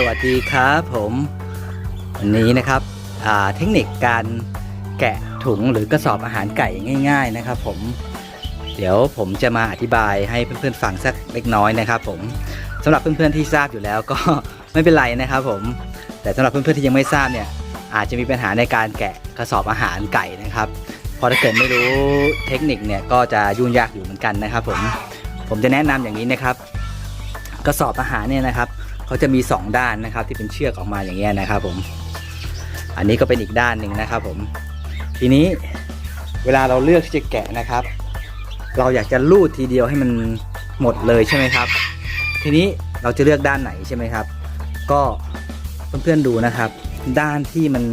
สวัสดีครับผมวันนี้นะครับเทคนิคการแกะถุงหรือกระสอบอาหารไก่ง่าย ๆนะครับ ผม เดี๋ยวผมจะมาอธิบายให้เพื่อนๆฟังสักเล็กน้อยนะครับ ผมสำหรับเพื่อนๆที่ทราบอยู่แล้วก็ไม่เป็นไรนะครับ ผม แต่สำหรับเพื่อนๆที่ยังไม่ทราบเนี่ย อาจจะมีปัญหาในการแกะกระสอบอาหารไก่นะครับพราะถ้าเกิดไม่รู้เทคนิคเนี่ยก็จะยุ่งยากอยู่เหมือนกันนะครับ ผมผมจะแนะนำอย่างนี้นะครับ กระสอบอาหารเนี่ยนะครับ เขาจะมี 2 ด้านนะครับ ที่เป็นเชือกออกมาอย่างเงี้ยนะครับ ผม อันนี้ก็เป็นอีกด้านหนึ่งนะครับ ผม ทีนี้เวลาเราเลือกที่จะแกะนะครับ เราอยากจะลูดทีเดียวให้มันหมดเลยใช่ไหมครับ ทีนี้เราจะเลือกด้านไหนใช่ไหมครับ ก็เพื่อนๆดูนะครับ ด้านที่มัน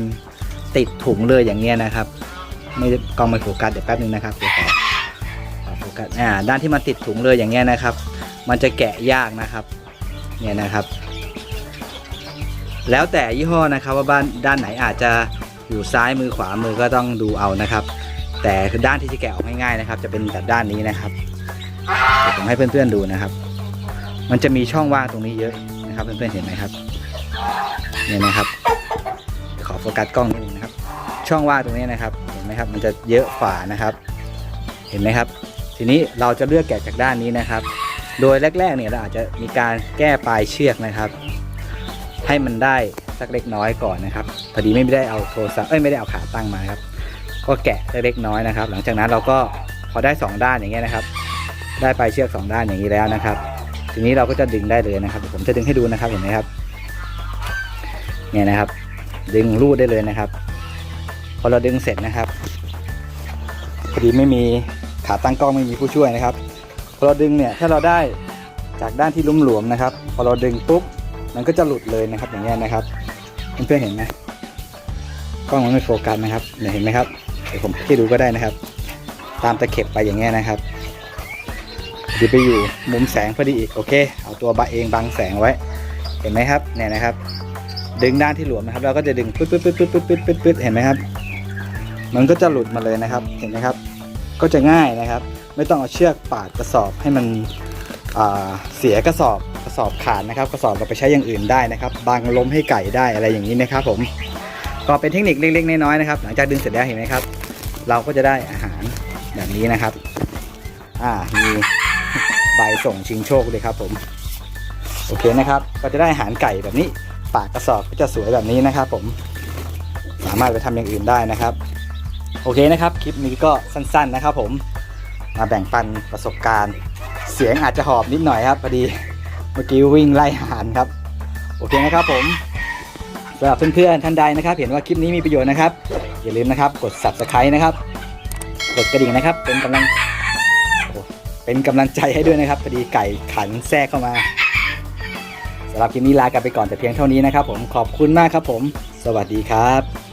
ติดถุงเลยอย่างเงี้ยนะครับ ไม่กล้องไม่โฟกัสเดี๋ยวแป๊บนึงนะครับเดี๋ยวขอโฟกัสอ่าด้านที่มันติดถุงเลยอย่างเงี้ยนะครับ มันจะแกะยากนะครับ เนี่ยนะครับ แล้วแต่ยี่ห้อนะครับว่าบ้านด้านไหนอาจจะอยู่ซ้ายมือขวามือก็ต้องดูเอานะครับ แต่คือด้านที่จะแกะออกง่ายๆนะครับ จะเป็นแบบด้านนี้นะครับผมให้เพื่อนๆดูนะครับ มันจะมีช่องว่างตรงนี้เยอะนะครับเพื่อนๆเห็นไหมครับเนี่ยนะครับ ขอโฟกัสกล้องนิดนึงนะครับ ช่องว่างตรงนี้นะครับ เห็นไหมครับ มันจะเยอะฝานะครับ เห็นไหมครับ ทีนี้เราจะเลือกแกะจากด้านนี้นะครับ โดยแรกๆเนี่ยเราอาจจะมีการแก้ปลายเชือกนะครับ ให้มันได้สักเล็กน้อยก่อนนะครับพอดีไม่ได้เอาโทรศัพท์เอ้ยไม่ได้เอาขาตั้งมาครับ ก็แกะเล็กน้อยนะครับ หลังจากนั้นเราก็พอได้สองด้านอย่างเงี้ยนะครับ ได้ปลายเชือกสองด้านอย่างนี้แล้วนะครับ ทีนี้เราก็จะดึงได้เลยนะครับผมจะดึงให้ดูนะครับเห็นไหมครับเนี่ยนะครับ ดึงรูดได้เลยนะครับ พอเราดึงเสร็จนะครับพอดีไม่มีขาตั้งกล้องไม่มีผู้ช่วยนะครับ พอเราดึงเนี่ยถ้าเราได้จากด้านที่ลุ่มหลวมนะครับ พอเราดึงปุ๊บ มันก็จะหลุดเลยนะครับอย่างเงี้ยนะครับเพื่อนๆเห็นไหมกล้องมันไม่โฟกัสนะครับเห็นไหมครับเดี๋ยวผมให้ดูก็ได้นะครับ ตามตะเข็บไปอย่างเงี้ยนะครับเดี๋ยวไปอยู่มุมแสงพอดีอีกโอเค เอาตัวบะเองบังแสงไว้ เห็นไหมครับเนี่ยนะครับ ดึงด้านที่หลวมนะครับเราก็จะดึงปึ๊ดปึ๊ดปึ๊ดปึ๊ดปึ๊ดปึ๊ดปึ๊ดปึ๊ดเห็นไหมครับ มันก็จะหลุดมาเลยนะครับเห็นไหมครับ ก็จะง่ายนะครับ ไม่ต้องเอาเชือกปาดกระสอบให้มันเสียกระสอบ สอบขาดนะครับกระสอบเราไปใช้อย่างอื่นได้นะครับบังลมให้ไก่ได้อะไรอย่างนี้นะครับ ผมก็เป็นเทคนิคเล็กๆน้อยๆนะครับ หลังจากดึงเสร็จแล้วเห็นไหมครับ เราก็จะได้อาหารแบบนี้นะครับ อ่ามีใบส่งชิงโชคเลยครับผมโอเคนะครับ ก็จะได้อาหารไก่แบบนี้ ปากกระสอบก็จะสวยแบบนี้นะครับผมสามารถไปทำอย่างอื่นได้นะครับ โอเคนะครับ คลิปนี้ก็สั้น ๆนะครับ ผมมาแบ่งปันประสบการณ์ เสียงอาจจะหอบนิดหน่อยครับพอดี เมื่อกี้วิ่งไล่หานครับ โอเคนะครับผมสำหรับเพื่อนๆท่านใดนะครับ เห็นว่าคลิปนี้มีประโยชน์นะครับ อย่าลืมนะครับ กด subscribe นะครับ กดกระดิ่งนะครับ เป็นกำลังเป็นกำลังใจให้ด้วยนะครับพอดีไก่ขันแทรกเข้ามาสำหรับคลิปนี้ลากันไปก่อนแต่เพียงเท่านี้นะครับ ผมขอบคุณมากครับผม สวัสดีครับ